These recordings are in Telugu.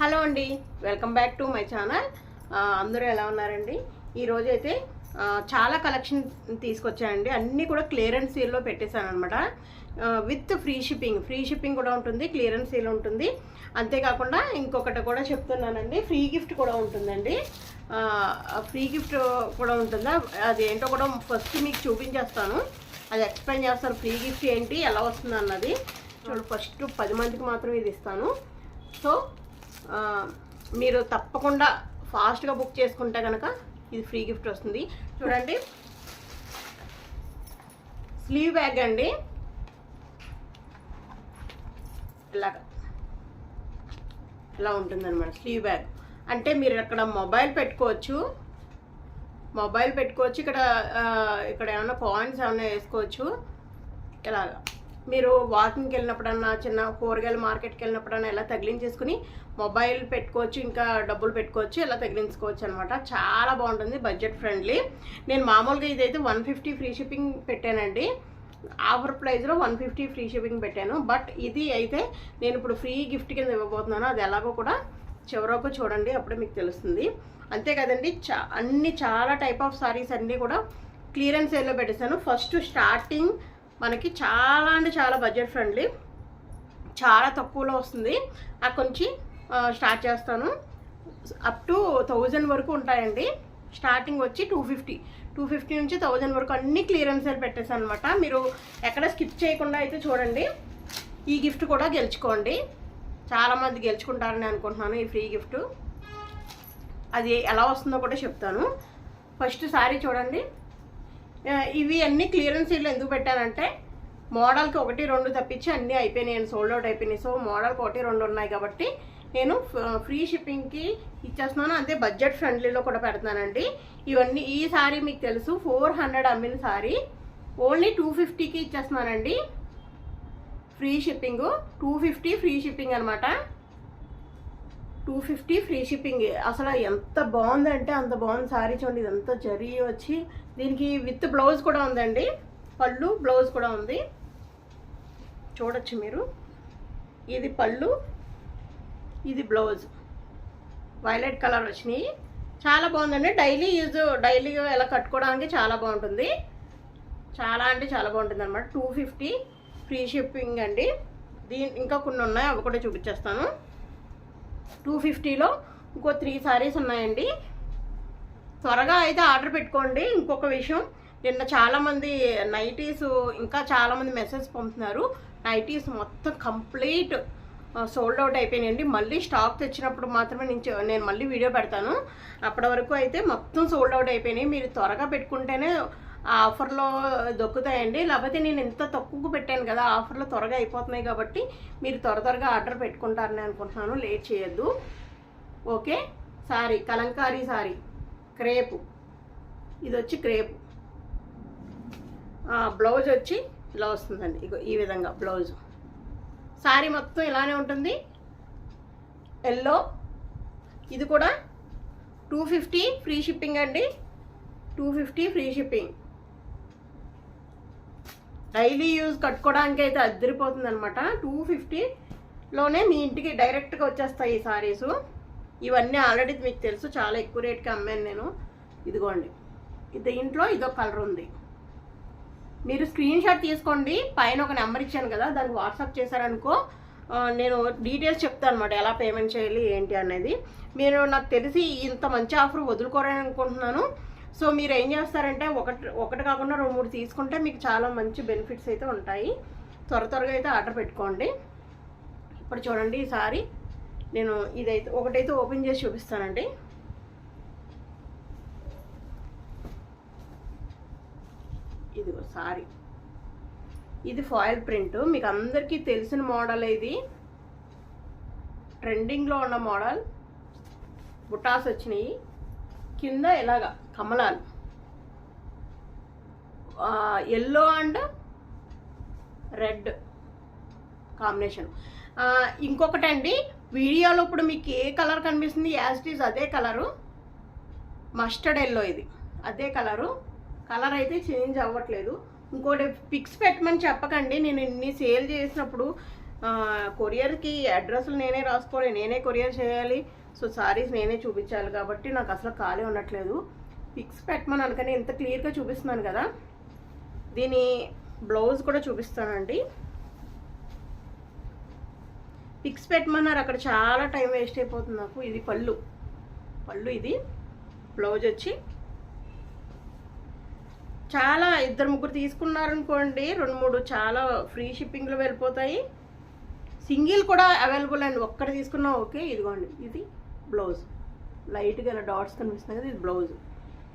హలో అండి. Welcome back to my channel. అందరూ ఎలా ఉన్నారండి? ఈరోజు అయితే చాలా కలెక్షన్ తీసుకొచ్చానండి. అన్నీ కూడా క్లియరెన్స్ సేల్లో పెట్టేశాను అనమాట with free shipping. Free shipping కూడా ఉంటుంది క్లియరెన్స్ సేల్ ఉంటుంది. అంతేకాకుండా ఇంకొకటి కూడా చెప్తున్నానండి. ఫ్రీ గిఫ్ట్ కూడా ఉంటుందండి. ఫ్రీ గిఫ్ట్ కూడా ఉంటుందా? అది ఏంటో కూడా ఫస్ట్ మీకు చూపించేస్తాను. అది ఎక్స్ప్లెయిన్ చేస్తాను ఫ్రీ గిఫ్ట్ ఏంటి ఎలా వస్తుంది అన్నది చూడు ఫస్ట్ పది మందికి మాత్రం ఇది ఇస్తాను. సో మీరు తప్పకుండా ఫాస్ట్గా బుక్ చేసుకుంటే కనుక ఇది ఫ్రీ గిఫ్ట్ వస్తుంది. చూడండి. స్లీవ్ బ్యాగ్ అండి. ఇలాగా. ఇలా ఉంటుందన్నమాట స్లీవ్ బ్యాగ్. అంటే మీరు అక్కడ మొబైల్ పెట్టుకోవచ్చు. మొబైల్ పెట్టుకోవచ్చు. ఇక్కడ ఇక్కడ ఏమైనా కాయిన్స్ ఏమైనా వేసుకోవచ్చు. ఇలాగా. మీరు వాకింగ్కి వెళ్ళినప్పుడన్నా చిన్న కూరగాయల మార్కెట్కి వెళ్ళినప్పుడన్నా ఇలా తగిలించేసుకుని మొబైల్ పెట్టుకోవచ్చు ఇంకా డబ్బులు పెట్టుకోవచ్చు ఇలా తగిలించుకోవచ్చు అనమాట చాలా బాగుంటుంది బడ్జెట్ ఫ్రెండ్లీ నేను మామూలుగా ఇదైతే వన్ ఫిఫ్టీ ఫ్రీ షిప్పింగ్ పెట్టానండి. ఆఫర్ ప్రైస్లో వన్ ఫిఫ్టీ ఫ్రీ షిప్పింగ్ పెట్టాను. బట్ ఇది అయితే నేను ఇప్పుడు ఫ్రీ గిఫ్ట్ కింద ఇవ్వబోతున్నాను. అది ఎలాగో కూడా చివరకు చూడండి అప్పుడే మీకు తెలుస్తుంది. అంతే కదండి చా అన్ని చాలా టైప్ ఆఫ్ సారీస్ అన్నీ కూడా క్లియరెన్స్ సేల్లో పెట్టేశాను. ఫస్ట్ స్టార్టింగ్ మనకి చాలా అంటే చాలా బడ్జెట్ ఫ్రెండ్లీ చాలా తక్కువలో వస్తుంది. అక్కడి నుంచి స్టార్ట్ చేస్తాను. అప్ టు థౌజండ్ వరకు ఉంటాయండి. స్టార్టింగ్ వచ్చి టూ ఫిఫ్టీ టూ ఫిఫ్టీ నుంచి థౌజండ్ వరకు అన్ని క్లియరెన్స్ సేల్ అనమాట మీరు ఎక్కడ స్కిప్ చేయకుండా అయితే చూడండి. ఈ గిఫ్ట్ కూడా గెలుచుకోండి. చాలామంది గెలుచుకుంటారని అనుకుంటున్నాను ఈ ఫ్రీ గిఫ్ట్ అది ఎలా వస్తుందో కూడా చెప్తాను. ఫస్ట్ సారీ చూడండి. ఇవి అన్ని క్లియరెన్స్ సేల్ ఎందుకు పెట్టానంటే మోడల్కి ఒకటి రెండు తప్పించి అన్నీ అయిపోయినాయి సోల్డ్ అవుట్ అయిపోయినాయి. సో మోడల్కి ఒకటి రెండు ఉన్నాయి కాబట్టి నేను ఫ్రీ షిప్పింగ్కి ఇచ్చేస్తున్నాను. అంతే బడ్జెట్ ఫ్రెండ్లీలో కూడా పెడతానండి ఇవన్నీ ఈ సారీ మీకు తెలుసు ఫోర్ హండ్రెడ్ అమ్మిన సారీ. ఓన్లీ టూ ఫిఫ్టీకి ఇచ్చేస్తున్నానండి. Free shipping two fifty free shipping అనమాట. Two fifty free shipping. అసలు ఎంత బాగుందంటే అంత బాగుంది సారీ చూడండి ఇదంతా జరీ వచ్చి దీనికి విత్ బ్లౌజ్ కూడా ఉందండి. పళ్ళు బ్లౌజ్ కూడా ఉంది. చూడొచ్చు మీరు. ఇది పళ్ళు ఇది బ్లౌజ్. వైలెట్ కలర్ వచ్చినాయి. చాలా బాగుందండి. డైలీ యూజ్ డైలీ ఎలా కట్టుకోవడానికి చాలా బాగుంటుంది. చాలా అంటే చాలా బాగుంటుంది అనమాట టూ ఫిఫ్టీ ఫ్రీ షిప్పింగ్ అండి. దీని ఇంకా కొన్ని ఉన్నాయి అవి కూడా చూపించేస్తాను. టూ ఫిఫ్టీలో ఇంకో త్రీ సారీస్ ఉన్నాయండి. త్వరగా అయితే ఆర్డర్ పెట్టుకోండి. ఇంకొక విషయం నిన్న చాలామంది నైటీస్ ఇంకా చాలామంది మెసేజ్ పంపుతున్నారు. నైటీస్ మొత్తం కంప్లీట్ సోల్డ్ అవుట్ అయిపోయినాయండి. మళ్ళీ స్టాక్ తెచ్చినప్పుడు మాత్రమే నేను నేను మళ్ళీ వీడియో పెడతాను. అప్పటి వరకు అయితే మొత్తం సోల్డ్ అవుట్ అయిపోయినాయి. మీరు త్వరగా పెట్టుకుంటేనే ఆ ఆఫర్లో దొక్కుతాయండి. లేకపోతే నేను ఇంత తక్కువకు పెట్టాను కదా ఆఫర్లో త్వరగా అయిపోతున్నాయి కాబట్టి మీరు త్వర త్వరగా ఆర్డర్ పెట్టుకుంటారని అనుకుంటున్నాను. లేట్ చేయొద్దు. ఓకే? సారీ కలంకారీ సారీ. క్రేపు. ఇది వచ్చి క్రేపు బ్లౌజ్ వచ్చి ఇలా వస్తుందండి. ఇగో ఈ విధంగా బ్లౌజ్. సారీ మొత్తం ఇలానే ఉంటుంది. ఎల్లో. ఇది కూడా టూ ఫిఫ్టీ ఫ్రీ షిప్పింగ్ అండి. Two fifty free shipping. Daily use కట్టుకోవడానికి అయితే అద్దరిపోతుంది అనమాట టూ ఫిఫ్టీలోనే మీ ఇంటికి డైరెక్ట్గా వచ్చేస్తాయి ఈ సారీస్. ఇవన్నీ ఆల్రెడీ మీకు తెలుసు చాలా ఎక్కువ రేట్కి అమ్మాను నేను. ఇదిగోండి. ఇది ఇంట్లో ఇదో కలర్ ఉంది. మీరు స్క్రీన్ షాట్ తీసుకోండి పైన ఒక నెంబర్ ఇచ్చాను కదా దానికి వాట్సాప్ చేశారనుకో నేను డీటెయిల్స్ చెప్తాను అనమాట ఎలా పేమెంట్ చేయాలి ఏంటి అనేది. మీరు నాకు తెలిసి ఇంత మంచి ఆఫర్ వదులుకోరని అనుకుంటున్నాను. సో మీరు ఏం చేస్తారంటే ఒకటి ఒకటి కాకుండా రెండు మూడు తీసుకుంటే మీకు చాలా మంచి బెనిఫిట్స్ అయితే ఉంటాయి. త్వర త్వరగా అయితే ఆర్డర్ పెట్టుకోండి. ఇప్పుడు చూడండి ఈసారి నేను ఇదైతే ఒకటైతే ఓపెన్ చేసి చూపిస్తానండి. ఇదిగో సారీ. ఇది ఫాయిల్ ప్రింట్. మీకు అందరికీ తెలిసిన మోడల్ ఇది. ట్రెండింగ్లో ఉన్న మోడల్. బుటాస్ వచ్చినాయి. కింద ఇలాగా కమలాలు. ఎల్లో అండ్ రెడ్ కాంబినేషన్ ఇంకొకటి అండి వీడియోలో ఇప్పుడు మీకు ఏ కలర్ కనిపిస్తుంది? యాజ్ ఇట్ ఈజ్ అదే కలరు మస్టర్డ్ ఎల్లో ఇది. అదే కలరు కలర్ అయితే చేంజ్ అవ్వట్లేదు. ఇంకోటి పిక్స్ పెట్టమని చెప్పకండి. నేను ఇన్ని సేల్ చేసినప్పుడు కొరియర్కి అడ్రస్లు నేనే రాసుకోవాలి. నేనే కొరియర్ చేయాలి. సో సారీస్ నేనే చూపించాలి కాబట్టి నాకు అసలు ఖాళీ ఉండట్లేదు. పిక్స్ పెట్టమని అనుకని ఇంత క్లియర్గా చూపిస్తున్నాను కదా. దీని బ్లౌజ్ కూడా చూపిస్తానండి. పిక్స్ పెట్టమన్నారు అక్కడ చాలా టైం వేస్ట్ అయిపోతుంది నాకు. ఇది పళ్ళు. పళ్ళు ఇది. బ్లౌజ్ వచ్చి. చాలా ఇద్దరు ముగ్గురు తీసుకున్నారనుకోండి రెండు మూడు చాలా ఫ్రీ షిప్పింగ్లో వెళ్ళిపోతాయి. సింగిల్ కూడా అవైలబుల్ అండి. ఒక్కటి తీసుకున్నా ఓకే. ఇదిగోండి. ఇది. బ్లౌజ్. లైట్గా ఇలా డాట్స్ కనిపిస్తున్నాయి కదా ఇది బ్లౌజ్.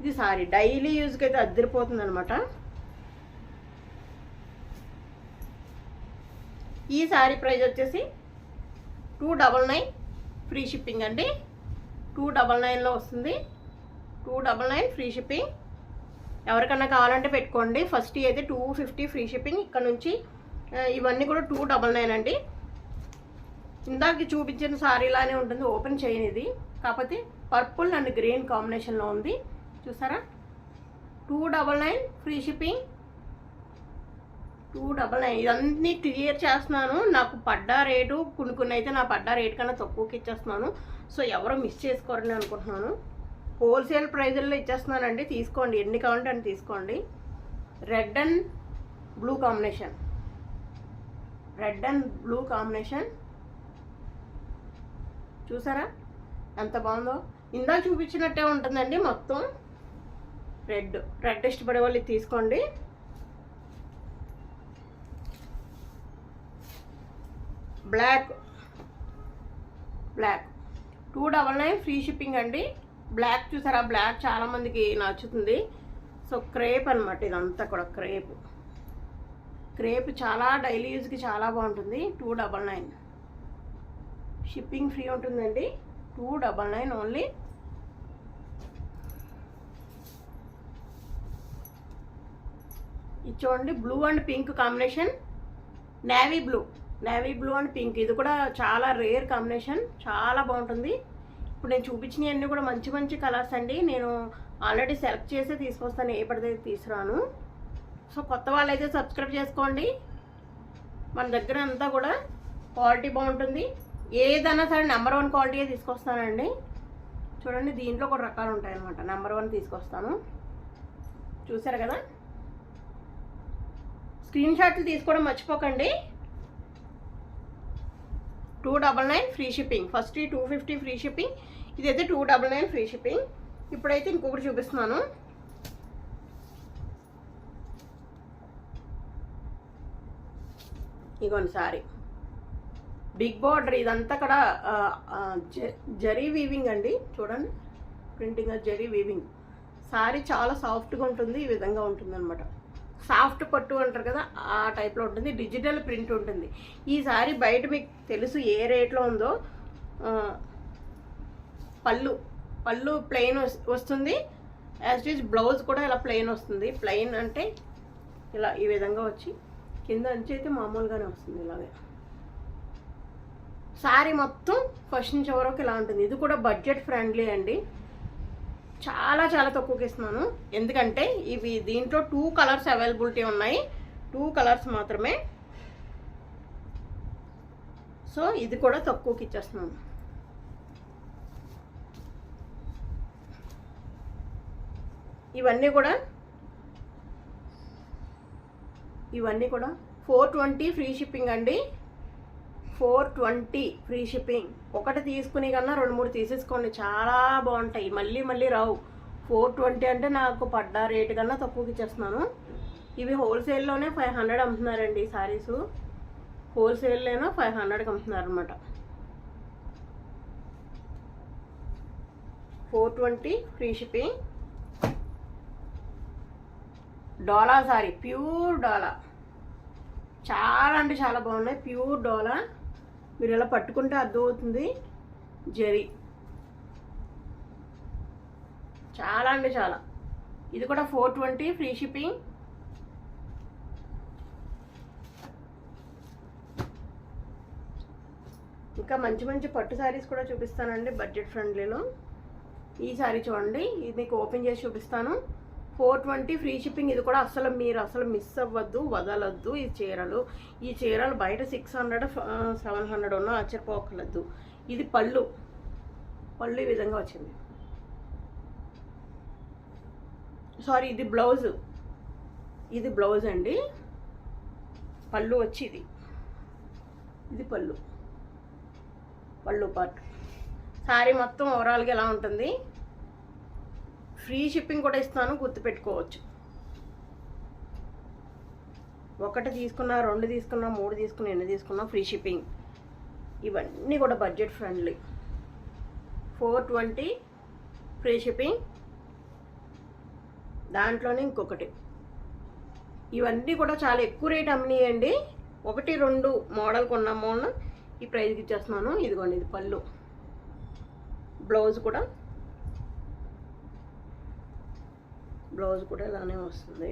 ఇది సారీ. డైలీ యూజ్కి అయితే అద్దరిపోతుంది అనమాట ఈ సారీ ప్రైస్ వచ్చేసి two double nine free shipping అండి. టూ డబల్ నైన్లో వస్తుంది. Two double nine free shipping. ఎవరికన్నా కావాలంటే పెట్టుకోండి. ఫస్ట్ అయితే టూ ఫిఫ్టీ ఫ్రీ షిప్పింగ్. ఇక్కడ నుంచి ఇవన్నీ కూడా టూ డబల్ నైన్ అండి. ఇందాక చూపించిన సారీలానే ఉంటుంది ఓపెన్ చేయని ఇది కాకపోతే పర్పుల్ అండ్ గ్రీన్ కాంబినేషన్లో ఉంది. చూసారా? Two double nine free shipping two double nine ఇదన్నీ క్లియర్ చేస్తున్నాను. నాకు పడ్డ రేటు కొన్ని కొన్ని అయితే నా పడ్డ రేట్ కన్నా తక్కువకి ఇచ్చేస్తున్నాను. సో ఎవరో మిస్ చేసుకోరని అనుకుంటున్నాను. హోల్సేల్ ప్రైజుల్లో ఇచ్చేస్తున్నానండి. తీసుకోండి. ఎన్ని కావాలంటే అని తీసుకోండి. Red and blue combination red and blue combination చూసారా? ఎంత బాగుందో? ఇందాక చూపించినట్టే ఉంటుందండి మొత్తం. రెడ్ రెడ్ ఇష్టపడే వాళ్ళు తీసుకోండి. Black black two double nine free shipping అండి. బ్లాక్ చూసారా? బ్లాక్ చాలామందికి నచ్చుతుంది. సో క్రేప్ అనమాట ఇదంతా కూడా క్రేప్ క్రేప్ చాలా డైలీ యూజ్కి చాలా బాగుంటుంది. Two double nine shipping free ఉంటుందండి. Two double nine only. ఇది చూడండి blue and pink combination. Navy blue. Navy blue and pink. ఇది కూడా చాలా రేర్ కాంబినేషన్. చాలా బాగుంటుంది. ఇప్పుడు నేను చూపించినవన్నీ కూడా మంచి మంచి కలర్స్ అండి. నేను ఆల్రెడీ సెలెక్ట్ చేసే తీసుకొస్తాను. ఏ పడితే తీసుకురాను. సో కొత్త వాళ్ళైతే సబ్స్క్రైబ్ చేసుకోండి. మన దగ్గర అంతా కూడా క్వాలిటీ బాగుంటుంది. ఏదైనా సరే నెంబర్ వన్ క్వాలిటీయే తీసుకొస్తానండి. చూడండి దీంట్లో కూడా రకాలు ఉంటాయి అనమాట నెంబర్ వన్ తీసుకొస్తాను. చూసారు కదా? స్క్రీన్ షాట్లు తీసుకోవడం మర్చిపోకండి. Two double nine free shipping first two fifty free shipping ఇదైతే two double nine free shipping ఇప్పుడైతే ఇంకొకటి చూపిస్తున్నాను. ఇగోండి సారీ. బిగ్ బార్డర్ ఇదంతా కూడా జ- జరీ వీవింగ్ అండి. చూడండి ప్రింటింగ్ జరీ వీవింగ్ సారీ చాలా సాఫ్ట్గా ఉంటుంది ఈ విధంగా ఉంటుంది అనమాట సాఫ్ట్ పట్టు అంటారు కదా ఆ టైప్లో ఉంటుంది. డిజిటల్ ప్రింట్ ఉంటుంది. ఈ సారీ బయట మీకు తెలుసు ఏ రేట్లో ఉందో. పళ్ళు పళ్ళు ప్లెయిన్ వస్తుంది. యాజ్ ఇట్ ఈజ్ బ్లౌజ్ కూడా ఇలా ప్లెయిన్ వస్తుంది. ప్లెయిన్ అంటే ఇలా ఈ విధంగా వచ్చి కింద అంచి అయితే మామూలుగానే వస్తుంది ఇలాగే. శారీ మొత్తం ఫస్ట్ నుంచి వరకు ఇలా ఉంటుంది. ఇది కూడా బడ్జెట్ ఫ్రెండ్లీ అండి. చాలా చాలా తక్కువకి ఇస్తున్నాను. ఎందుకంటే ఇవి దీంట్లో టూ కలర్స్ అవైలబిలిటీ ఉన్నాయి. టూ కలర్స్ మాత్రమే. సో ఇది కూడా తక్కువకి ఇచ్చేస్తున్నాను. ఇవన్నీ కూడా ఇవన్నీ కూడా ఫోర్ ట్వంటీ ఫ్రీ షిప్పింగ్ అండి. Four twenty free shipping. ఒకటి తీసుకుని కన్నా రెండు మూడు తీసేసుకోండి. చాలా బాగుంటాయి. మళ్ళీ మళ్ళీ రావు. ఫోర్ ట్వంటీ అంటే నాకు పడ్డ రేటు కన్నా తక్కువకి ఇచ్చేస్తున్నాను. ఇవి హోల్సేల్లోనే ఫైవ్ హండ్రెడ్ అమ్ముతున్నారండి ఈ సారీస్. హోల్సేల్లోనే ఫైవ్ హండ్రెడ్కి అమ్ముతున్నారు అనమాట four twenty free shipping. Dola sari. Pure Dola. చాలా అంటే చాలా బాగున్నాయి. ప్యూర్ డోలా. మీరు ఇలా పట్టుకుంటే అర్థమవుతుంది. జరీ. చాలా అంటే చాలా. ఇది కూడా ఫోర్ ట్వంటీ ఫ్రీ షిప్పింగ్. ఇంకా మంచి మంచి పట్టు శారీస్ కూడా చూపిస్తానండి బడ్జెట్ ఫ్రెండ్లీలో. ఈ శారీ చూడండి ఇది మీకు ఓపెన్ చేసి చూపిస్తాను. ఫోర్ ట్వంటీ ఫ్రీ షిప్పింగ్ ఇది కూడా అసలు మీరు అసలు మిస్ అవ్వద్దు వదలొద్దు ఈ చీరలు. ఈ చీరలు బయట సిక్స్ హండ్రెడ్ సెవెన్ హండ్రెడ్ ఉన్నా ఆశ్చర్యపోకలద్దు ఇది పళ్ళు. పళ్ళు ఈ విధంగా వచ్చింది. సారీ ఇది బ్లౌజ్ ఇది బ్లౌజ్ అండి. పళ్ళు వచ్చి ఇది. ఇది పళ్ళు. పళ్ళు పార్ట్ శారీ మొత్తం ఓవరాల్గా ఎలా ఉంటుంది? ఫ్రీ షిప్పింగ్ కూడా ఇస్తాను గుర్తుపెట్టుకోవచ్చు. ఒకటి తీసుకున్నా రెండు తీసుకున్నా మూడు తీసుకున్నా ఎన్ని తీసుకున్నా ఫ్రీ షిప్పింగ్. ఇవన్నీ కూడా budget friendly. Four twenty free shipping. దాంట్లోనే ఇంకొకటి. ఇవన్నీ కూడా చాలా ఎక్కువ రేట్ అమ్మినాయండి. ఒకటి రెండు మోడల్ కొన్నాము ఈ ప్రైజ్కి ఇచ్చేస్తున్నాను. ఇదిగోండి ఇది పళ్ళు. బ్లౌజ్ కూడా. బ్లౌజ్ కూడా ఇలానే వస్తుంది.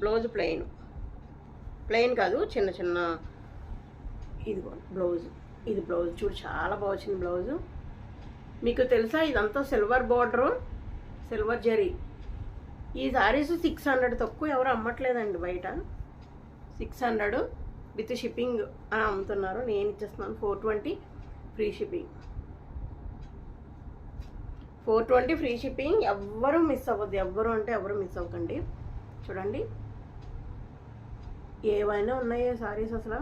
Blouse plain. ప్లెయిన్ కాదు చిన్న చిన్న ఇదిగో బ్లౌజ్. ఇది బ్లౌజ్ చూడు చాలా బాగా వచ్చింది బ్లౌజు. మీకు తెలుసా ఇదంతా సిల్వర్ బార్డరు సిల్వర్ జరీ. ఈ సారీస్ సిక్స్ హండ్రెడ్ తక్కువ ఎవరు అమ్మట్లేదండి బయట. సిక్స్ హండ్రెడ్ విత్ షిప్పింగ్ అని అమ్ముతున్నారు. నేను ఇచ్చేస్తున్నాను four twenty free shipping. Four twenty free shipping ఎవ్వరూ మిస్ అవ్వద్దు. ఎవ్వరు అంటే ఎవరు మిస్ అవ్వకండి. చూడండి. ఏవైనా ఉన్నాయో సారీస్ అసలు.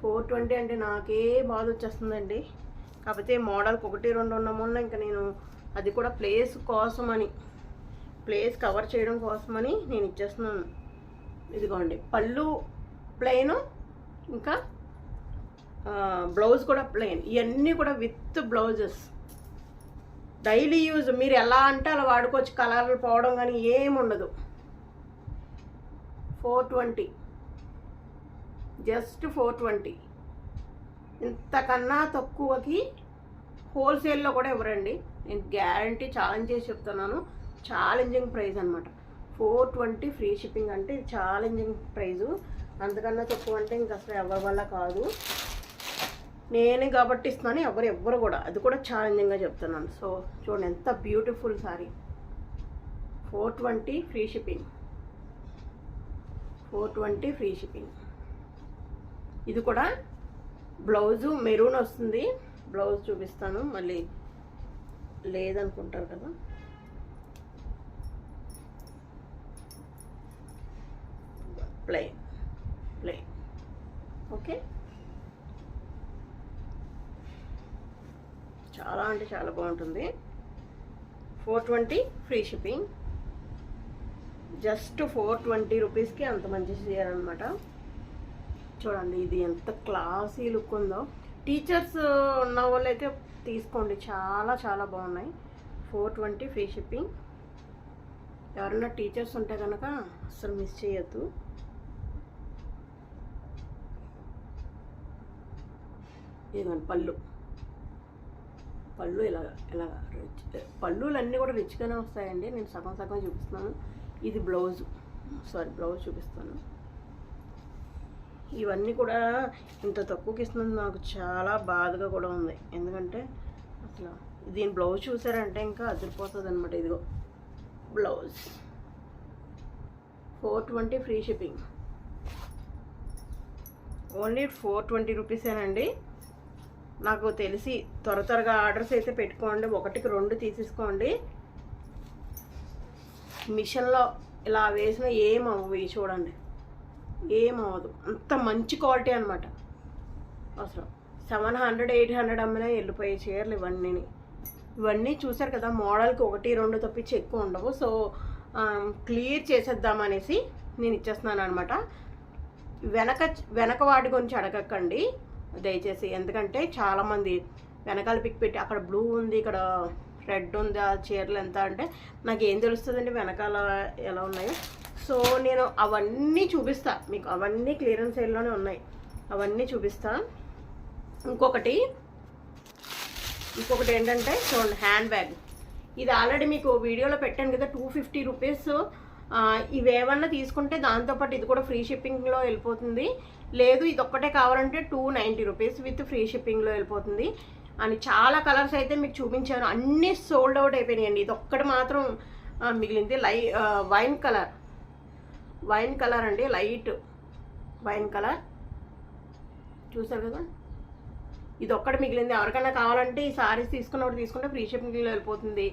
ఫోర్ ట్వంటీ అంటే నాకే బాధ వచ్చేస్తుందండి. కాకపోతే మోడల్కి ఒకటి రెండు ఉన్న మొన్న ఇంకా నేను అది కూడా ప్లేస్ కోసమని ప్లేస్ కవర్ చేయడం కోసమని నేను ఇచ్చేస్తున్నాను. ఇదిగోండి. పళ్ళు ప్లెయిన్ ఇంకా బ్లౌజ్ కూడా ప్లెయిన్. ఇవన్నీ కూడా విత్ బ్లౌజెస్. డైలీ యూజ్ మీరు ఎలా అంటే అలా వాడుకోవచ్చు. కలర్లు పోవడం కానీ ఏముండదు four twenty. Just four twenty. ఇంతకన్నా తక్కువకి హోల్సేల్లో కూడా ఇవ్వరండి. నేను గ్యారంటీ ఛాలెంజ్ చేసి చెప్తున్నాను. ఛాలెంజింగ్ ప్రైస్ అనమాట ఫోర్ ట్వంటీ ఫ్రీ షిప్పింగ్ అంటే ఛాలెంజింగ్ ప్రైజు. అంతకన్నా తక్కువ అంటే ఇంక అసలు ఎవరి వల్ల కాదు. నేనే కాబట్టి ఇస్తున్నాను ఎవరు ఎవ్వరు కూడా. అది కూడా ఛాలెంజింగ్గా చెప్తున్నాను. సో చూడండి ఎంత beautiful sari four twenty free shipping four twenty free shipping ఇది కూడా బ్లౌజు మెరూన్ వస్తుంది. బ్లౌజ్ చూపిస్తాను. మళ్ళీ లేదనుకుంటారు కదా. ప్లే ప్లే ఓకే చాలా అంటే చాలా బాగుంటుంది. Four twenty free shipping just four twenty రూపీస్కి అంత మంచి చీర అనమాట చూడండి ఇది ఎంత క్లాసీ లుక్ ఉందో. టీచర్స్ ఉన్న వాళ్ళైతే తీసుకోండి చాలా చాలా బాగున్నాయి. ఫోర్ ట్వంటీ ఫ్రీ షిప్పింగ్ ఎవరైనా టీచర్స్ ఉంటే కనుక అసలు మిస్ చేయొద్దు. ఇదిగోండి పళ్ళు. పళ్ళు ఇలా ఇలా రిచ్ పళ్ళులన్నీ కూడా రిచ్గానే వస్తాయండి. నేను సగం సగం చూపిస్తున్నాను. ఇది బ్లౌజ్. సారీ బ్లౌజ్ చూపిస్తాను. ఇవన్నీ కూడా ఇంత తక్కువకి ఇస్తున్నది నాకు చాలా బాధగా కూడా ఉంది. ఎందుకంటే అసలు దీని బ్లౌజ్ చూసారంటే ఇంకా అదిరిపోతుంది అనమాట ఇదిగో blouse. Four twenty free shipping. Only four twenty రూపీసేనండి. నాకు తెలిసి త్వర త్వరగా ఆర్డర్స్ అయితే పెట్టుకోండి. ఒకటికి రెండు తీసేసుకోండి. మిషన్లో ఇలా వేసిన ఏమవు ఇవి చూడండి. ఏం అవ్వదు. అంత మంచి క్వాలిటీ అనమాట అసలు సెవెన్ హండ్రెడ్ ఎయిట్ హండ్రెడ్ అమ్మినా వెళ్ళిపోయే చీరలు ఇవన్నీ. ఇవన్నీ చూసారు కదా మోడల్కి ఒకటి రెండు తప్పించి ఎక్కువ ఉండవు. సో క్లియర్ చేసేద్దామనేసి నేను ఇచ్చేస్తున్నాను అనమాట వెనక వెనక వాటి గురించి అడగకండి. దయచేసి. ఎందుకంటే చాలామంది వెనకాల పిక్ పెట్టి అక్కడ బ్లూ ఉంది ఇక్కడ రెడ్ ఉంది ఆ చీరలు ఎంత అంటే నాకు ఏం తెలుస్తుందండి వెనకాల ఎలా ఉన్నాయో. సో నేను అవన్నీ చూపిస్తా. మీకు అవన్నీ క్లియరెన్స్ సేల్లోనే ఉన్నాయి. అవన్నీ చూపిస్తా. ఇంకొకటి ఇంకొకటి ఏంటంటే చూడండి హ్యాండ్ బ్యాగ్ ఇది ఆల్రెడీ మీకు వీడియోలో పెట్టాను కదా టూ ఫిఫ్టీ రూపీస్ ఇవేమన్నా తీసుకుంటే దాంతోపాటు ఇది కూడా ఫ్రీ షిప్పింగ్లో వెళ్ళిపోతుంది. లేదు ఇది ఒక్కటే కావాలంటే two ninety rupees with free షిప్పింగ్లో వెళ్ళిపోతుంది. అని చాలా కలర్స్ అయితే మీకు చూపించాను. అన్నీ సోల్డ్ అవుట్ అయిపోయినాయండి. ఇది ఒక్కటి మాత్రం మిగిలింది లై వైన్ కలర్. వైన్ కలర్ అండి లైట్ వైన్ కలర్. చూసారు కదా? ఇది ఒక్కటి మిగిలింది. ఎవరికైనా కావాలంటే ఈ సారీస్ తీసుకున్నప్పుడు తీసుకుంటే ఫ్రీ షిప్పింగ్ వెళ్ళిపోతుంది.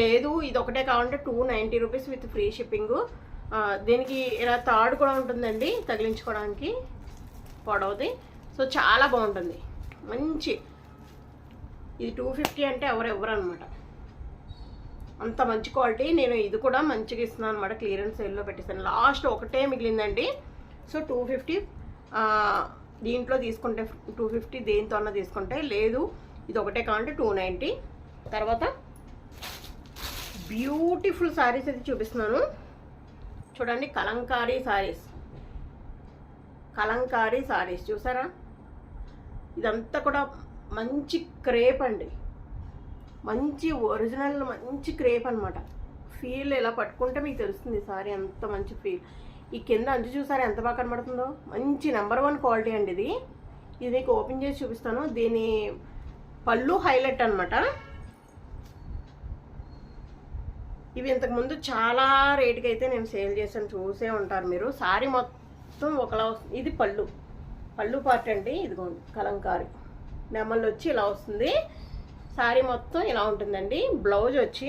లేదు ఇది ఒకటే కావాలంటే two ninety rupees with free shipping. దీనికి ఇలా తాడు కూడా ఉంటుందండి తగిలించుకోవడానికి. పొడవది. సో చాలా బాగుంటుంది. మంచి. ఇది టూ ఫిఫ్టీ అంటే ఎవరు ఎవరు అనమాట అంత మంచి క్వాలిటీ. నేను ఇది కూడా మంచిగా ఇస్తున్నాను అనమాట. క్లియరెన్స్ సేల్లో పెట్టేస్తాను లాస్ట్ ఒకటే మిగిలిందండి. సో టూ ఫిఫ్టీ దీంట్లో తీసుకుంటే టూ ఫిఫ్టీ దేంతో అన్నా తీసుకుంటే లేదు. ఇది ఒకటే కావాలంటే టూ నైంటీ తర్వాత బ్యూటిఫుల్ శారీస్ అయితే చూపిస్తున్నాను. చూడండి కలంకారీ శారీస్. కలంకారీ శారీస్ చూసారా? ఇదంతా కూడా మంచి క్రేప్ అండి. మంచి ఒరిజినల్ మంచి క్రేప్ అనమాట ఫీల్ ఇలా పట్టుకుంటే మీకు తెలుస్తుంది సారీ అంత మంచి ఫీల్. ఈ కింద అంచు చూసారా ఎంత బాగా కనబడుతుందో? మంచి నెంబర్ వన్ క్వాలిటీ అండి ఇది. ఇది మీకు ఓపెన్ చేసి చూపిస్తాను. దీని పళ్ళు హైలైట్ అనమాట ఇవి ఇంతకుముందు చాలా రేటుకి అయితే నేను సేల్ చేశాను చూసే ఉంటారు మీరు. సారీ మొత్తం మొత్తం ఒకలా వస్తుంది ఇది పళ్ళు. పళ్ళు పార్ట్ అండి ఇదిగోండి కలంకారీ. నెమళ్ళు వచ్చి ఇలా వస్తుంది. శారీ మొత్తం ఇలా ఉంటుందండి. బ్లౌజ్ వచ్చి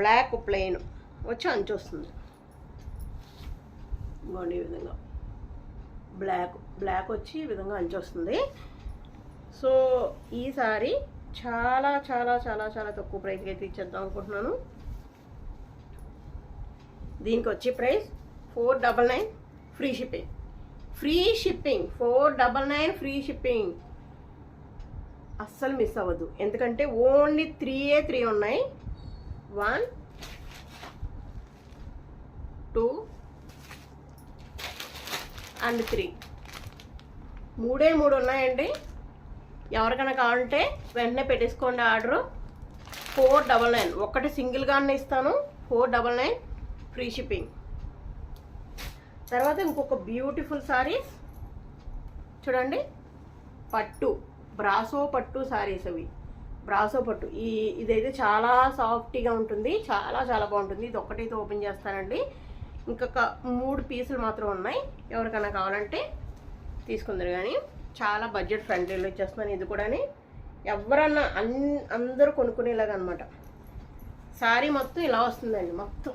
బ్లాక్ ప్లెయిన్ వచ్చి అంచు వస్తుంది. ఇదిగోండి ఈ విధంగా. బ్లాక్ బ్లాక్ వచ్చి ఈ విధంగా అంచు వస్తుంది. సో ఈ సారీ చాలా చాలా చాలా చాలా తక్కువ ప్రైస్కి అయితే ఇచ్చేద్దాం అనుకుంటున్నాను. దీనికి వచ్చే price four double nine free shipping free shipping four double nine free shipping అస్సలు మిస్ అవ్వద్దు ఎందుకంటే ఓన్లీ త్రీ ఏ త్రీ ఉన్నాయి. వన్ టూ అండ్ త్రీ మూడే మూడు ఉన్నాయండి. ఎవరికైనా కావాలంటే వెంటనే పెట్టేసుకోండి ఆర్డరు. ఫోర్ డబల్ నైన్ ఒకటి సింగిల్గానే ఇస్తాను. Four double nine free shipping తర్వాత ఇంకొక బ్యూటిఫుల్ సారీస్ చూడండి. పట్టు. బ్రాసో పట్టు సారీస్ అవి. బ్రాసో పట్టు. ఈ ఇదైతే చాలా సాఫ్ట్గా ఉంటుంది. చాలా చాలా బాగుంటుంది. ఇది ఒకటైతే ఓపెన్ చేస్తానండి. ఇంకొక మూడు పీసులు మాత్రం ఉన్నాయి. ఎవరికైనా కావాలంటే తీసుకుందరు కానీ చాలా బడ్జెట్ ఫ్రెండ్లీలో ఇచ్చేస్తున్నాను ఇది కూడా ఎవరన్నా అన్ అందరూ కొనుక్కునేలాగా అనమాట శారీ మొత్తం ఇలా వస్తుందండి. మొత్తం.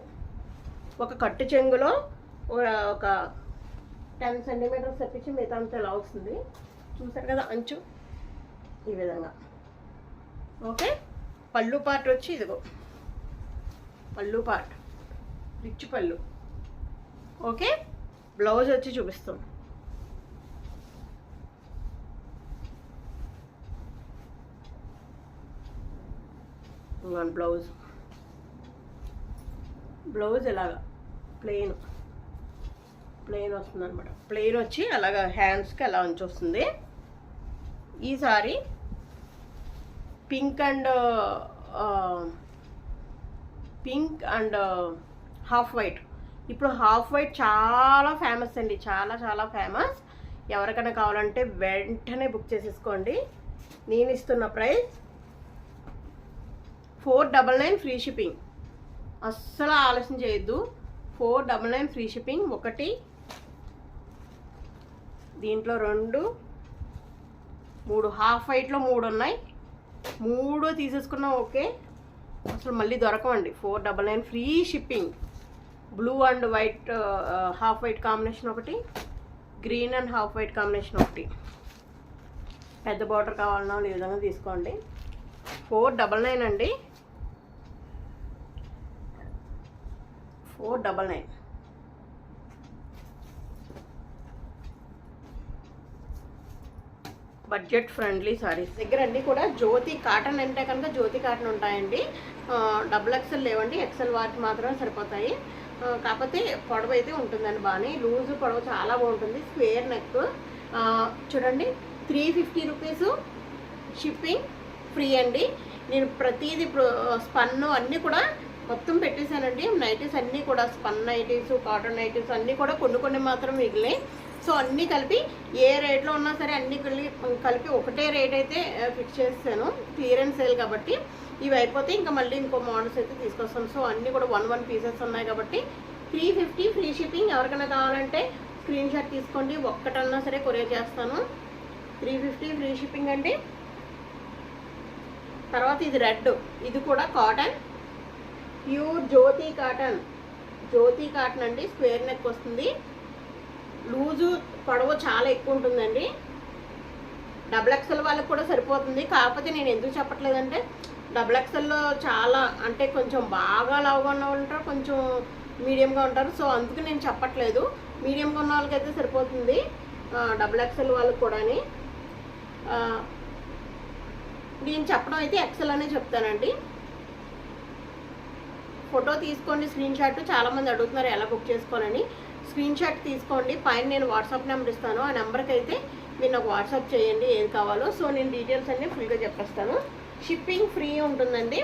ఒక కట్టు చెంగులో ఒక- ఒక టెన్ సెంటీమీటర్స్ తెప్పించి మిగతా అంతా ఇలా వస్తుంది. చూసారు కదా అంచు? ఈ విధంగా. ఓకే? పళ్ళు పార్ట్ వచ్చి ఇదిగో. పళ్ళు పార్ట్ రిచ్ పళ్ళు. ఓకే? బ్లౌజ్ వచ్చి చూపిస్తాం. బ్లౌజ్. బ్లౌజ్ ఇలాగా. ప్లెయిన్. ప్లెయిన్ వస్తుంది అనమాట ప్లెయిన్ వచ్చి అలాగా హ్యాండ్స్కి అలా ఉంచి వస్తుంది ఈ sari pink and pink and half white. ఇప్పుడు హాఫ్ వైట్ చాలా ఫేమస్ అండి. చాలా చాలా ఫేమస్ ఎవరికైనా కావాలంటే వెంటనే బుక్ చేసేసుకోండి. నేను ఇస్తున్న price four double nine free shipping. అస్సలు ఆలస్యం చేయొద్దు. Four double nine free shipping ఒకటి దీంట్లో రెండు మూడు హాఫ్ వైట్లో మూడు ఉన్నాయి. మూడు తీసేసుకున్నాం ఓకే. అసలు మళ్ళీ దొరకవండి. Four double nine free shipping. Blue and white half white combination ఒకటి green and half white combination ఒకటి. పెద్ద బార్డర్ కావాలన్నా ఈ విధంగా తీసుకోండి. ఫోర్ డబల్ నైన్ అండి. Four double nine. Budget friendly saris. దగ్గర అన్నీ కూడా జ్యోతి కాటన్ అంటే కనుక జ్యోతి కాటన్ ఉంటాయండి. డబుల్ ఎక్సెల్ లేవండి. ఎక్సెల్ వాటికి మాత్రమే సరిపోతాయి. కాకపోతే పొడవు అయితే ఉంటుందండి బాగానే. లూజ్ పొడవు చాలా బాగుంటుంది. Square neck. చూడండి. Three fifty rupees shipping free అండి. నేను ప్రతిదీ ఇప్పుడు స్పన్ అన్నీ కూడా మొత్తం పెట్టేశానండి. నైటీస్ అన్నీ కూడా స్పన్ నైటీస్ కాటన్ నైటీస్ అన్నీ కూడా కొన్ని కొన్ని మాత్రం మిగిలినాయి. సో అన్నీ కలిపి ఏ రేట్లో ఉన్నా సరే అన్నీ కలిపి కలిపి ఒకటే రేట్ అయితే ఫిక్స్ చేస్తాను. క్లియరెన్స్ సేల్ కాబట్టి ఇవి అయిపోతే ఇంకా మళ్ళీ ఇంకో మోడల్స్ అయితే తీసుకొస్తాను. సో అన్నీ కూడా వన్ వన్ పీసెస్ ఉన్నాయి కాబట్టి త్రీ ఫిఫ్టీ ఫ్రీ షిప్పింగ్ ఎవరికైనా కావాలంటే స్క్రీన్ షాట్ తీసుకోండి. ఒక్కటన్నా సరే కొరియర్ చేస్తాను. త్రీ ఫిఫ్టీ ఫ్రీ షిప్పింగ్ అండి. తర్వాత ఇది రెడ్. ఇది కూడా cotton pure Jyothi cotton. Jyothi cotton అండి. స్క్వేర్ నెక్ వస్తుంది. లూజు పొడవు చాలా ఎక్కువ ఉంటుందండి డబుల్ ఎక్సెల్ వాళ్ళకి కూడా సరిపోతుంది. కాకపోతే నేను ఎందుకు చెప్పట్లేదంటే డబుల్ ఎక్సెల్లో చాలా అంటే కొంచెం బాగా లావుగా ఉన్న ఉంటారు కొంచెం మీడియంగా ఉంటారు. సో అందుకు నేను చెప్పట్లేదు. మీడియంగా ఉన్న వాళ్ళకైతే సరిపోతుంది డబుల్ ఎక్సెల్ వాళ్ళకి కూడాని. నేను చెప్పడం అయితే ఎక్సెల్ అనే చెప్తానండి. ఫోటో తీసుకోండి స్క్రీన్ షాట్. చాలామంది అడుగుతున్నారు ఎలా బుక్ చేసుకోవాలని. స్క్రీన్ షాట్ తీసుకోండి. పైన నేను వాట్సాప్ నెంబర్ ఇస్తాను. ఆ నెంబర్కి అయితే మీరు నాకు వాట్సాప్ చేయండి ఏది కావాలో. సో నేను డీటెయిల్స్ అన్నీ ఫుల్గా చెప్పేస్తాను. షిప్పింగ్ ఫ్రీ ఉంటుందండి.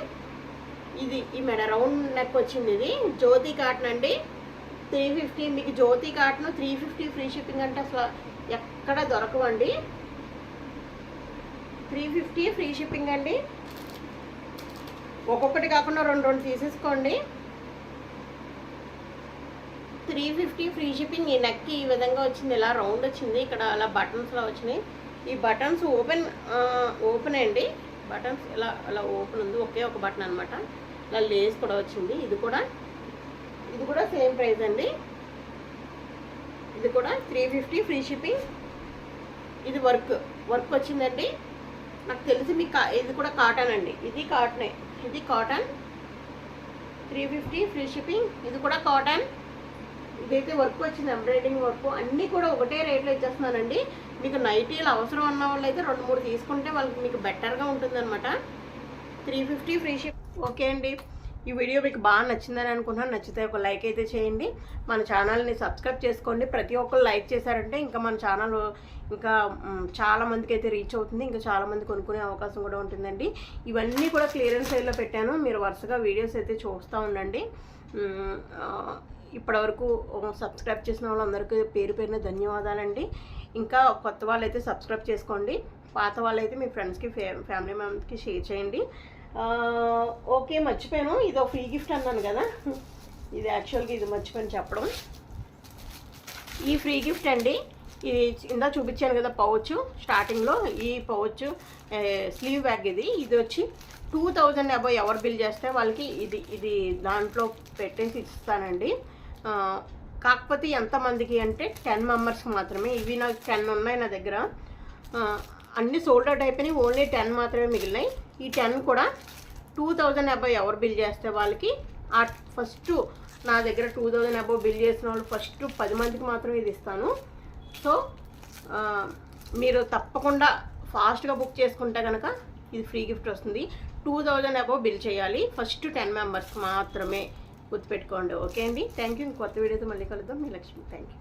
ఇది ఈ మెడ రౌండ్ నెక్ వచ్చింది ఇది. జ్యోతి కాటన్ అండి. త్రీ ఫిఫ్టీ మీకు Jyoti cotton three fifty free shipping అంటే అసలు ఎక్కడ దొరకవండి. త్రీ ఫిఫ్టీ ఫ్రీ షిప్పింగ్ అండి. ఒక్కొక్కటి కాకుండా రెండు రెండు తీసేసుకోండి. త్రీ ఫిఫ్టీ ఫ్రీ షిప్పింగ్ ఈ నెక్ ఈ విధంగా వచ్చింది ఇలా రౌండ్ వచ్చింది ఇక్కడ అలా బటన్స్లో వచ్చినాయి. ఈ బటన్స్ ఓపెన్ ఓపెన్ అండి. బటన్స్ ఇలా అలా ఓపెన్ ఉంది ఒకే ఒక బటన్ అనమాట ఇలా లేస్ కూడా వచ్చింది. ఇది కూడా ఇది కూడా సేమ్ ప్రైస్ అండి. ఇది కూడా త్రీ ఫిఫ్టీ ఫ్రీ షిప్పింగ్. ఇది వర్క్ వర్క్ వచ్చిందండి. నాకు తెలిసి మీకు కా- ఇది కూడా కాటన్ అండి. ఇది కాటనే ఇది cotton three fifty free shipping. ఇది కూడా కాటన్ ఇదైతే వర్క్ వచ్చింది ఎంబ్రాయిడింగ్ వర్క్ అన్నీ కూడా ఒకటే రేట్లో ఇచ్చేస్తున్నానండి. మీకు నైటీలు అవసరం ఉన్న వాళ్ళు అయితే రెండు మూడు తీసుకుంటే వాళ్ళకి మీకు బెటర్గా ఉంటుందన్నమాట. Three fifty free ship okay అండి. ఈ వీడియో మీకు బాగా నచ్చిందని అనుకున్నాను నచ్చితే ఒక లైక్ అయితే చేయండి. మన ఛానల్ని సబ్స్క్రైబ్ చేసుకోండి. ప్రతి ఒక్కరు లైక్ చేశారంటే ఇంకా మన ఛానల్ ఇంకా చాలామందికి అయితే రీచ్ అవుతుంది. ఇంకా చాలామంది కొనుక్కునే అవకాశం కూడా ఉంటుందండి. ఇవన్నీ కూడా క్లియరెన్స్ సైడ్లో పెట్టాను. మీరు వరుసగా వీడియోస్ అయితే చూస్తూ ఉండండి. ఇప్పటివరకు సబ్స్క్రైబ్ చేసిన వాళ్ళందరికీ పేరు పేరున ధన్యవాదాలండి. ఇంకా కొత్త వాళ్ళైతే సబ్స్క్రైబ్ చేసుకోండి. పాత వాళ్ళైతే మీ ఫ్రెండ్స్కి ఫ్యా ఫ్యామిలీ మెంబర్స్కి షేర్ చేయండి. ఓకే మర్చిపోయాను. ఇది ఫ్రీ గిఫ్ట్ అన్నాను కదా. ఇది యాక్చువల్గా ఇది మర్చిపోయాను చెప్పడం. ఈ ఫ్రీ గిఫ్ట్ అండి. ఇది ఇందా చూపించాను కదా పౌచ్. స్టార్టింగ్లో ఈ పౌచ్ స్లీవ్ బ్యాగ్ ఇది. ఇది వచ్చి టూ థౌజండ్ అబౌవ్ ఎవరు బిల్ చేస్తే వాళ్ళకి ఇది ఇది దాంట్లో పెట్టేసి ఇస్తానండి. కాకపోతే ఎంతమందికి అంటే టెన్ మెంబర్స్ మాత్రమే. ఇవి నాకు టెన్ ఉన్నాయి నా దగ్గర. అన్ని సోల్డ్ అవుట్ అయిపోయినాయి. ఓన్లీ టెన్ మాత్రమే మిగిలినాయి. ఈ టెన్ కూడా టూ థౌజండ్ అబౌవ్ ఎవరు బిల్ చేస్తే వాళ్ళకి ఆ ఫస్ట్ నా దగ్గర టూ థౌజండ్ అబౌవ్ బిల్ చేసిన వాళ్ళు ఫస్ట్ పది మందికి మాత్రమే ఇది ఇస్తాను. సో మీరు తప్పకుండా ఫాస్ట్గా బుక్ చేసుకుంటే కనుక ఇది ఫ్రీ గిఫ్ట్ వస్తుంది. టూ థౌజండ్ అబౌవ్ బిల్ చేయాలి. ఫస్ట్ టెన్ మెంబర్స్ మాత్రమే. గుర్తుపెట్టుకోండి ఓకే అండి? థ్యాంక్ యూ కొత్త వీడియోతో మళ్ళీ కలుద్దాం. మీ లక్ష్మి. Thank you